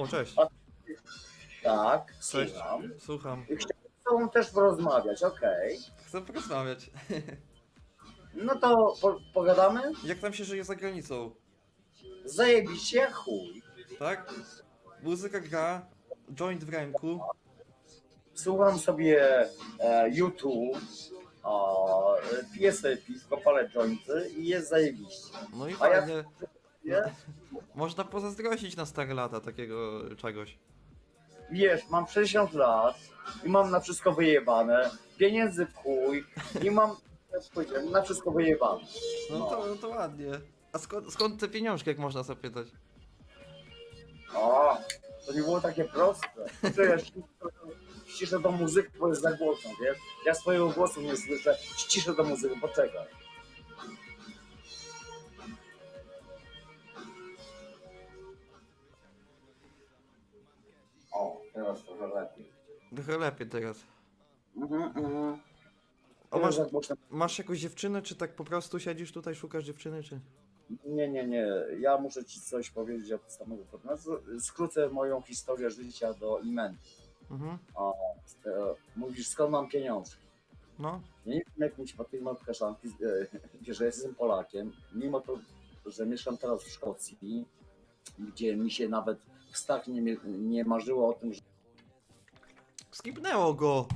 O, cześć. Tak, Cześć. słucham. Słucham. I Chciałem z tobą też porozmawiać, okej. Chcę porozmawiać. No to po, pogadamy? Jak tam się żyje za granicą? Zajebiście chuj. Tak? Muzyka gra, joint w ręku. Słucham sobie e, YouTube, e, piję sobie pisko, palę jointy i jest zajebiście. No i A ja- fajnie. Nie? Można pozazdrościć na stare lata takiego czegoś. Wiesz, mam 60 lat i mam na wszystko wyjebane, pieniędzy w chuj i mam, jak powiedziałem, na wszystko wyjebane. No to, to ładnie. A skąd, skąd te pieniążki, jak można zapytać? O, to nie było takie proste. Czekaj, ściszę tą muzykę, bo jest za głośno, wiesz? Ja swojego głosu nie słyszę, ściszę tą muzykę, poczekaj. Teraz trochę lepiej. Trochę lepiej teraz. Mhm, mhm. A masz, masz jakąś dziewczynę, czy tak po prostu siedzisz tutaj, szukasz dziewczyny, czy... Nie, nie, nie. Ja muszę ci coś powiedzieć od samego początku. Skrócę moją historię życia do imen. Mhm. E, mówisz, skąd mam pieniądze? No. Nie wiem, jak mieć patriot kaszanki, e, że jestem Polakiem, mimo to, że mieszkam teraz w Szkocji, gdzie mi się nawet w nie, nie marzyło o tym, że Skipnęło go!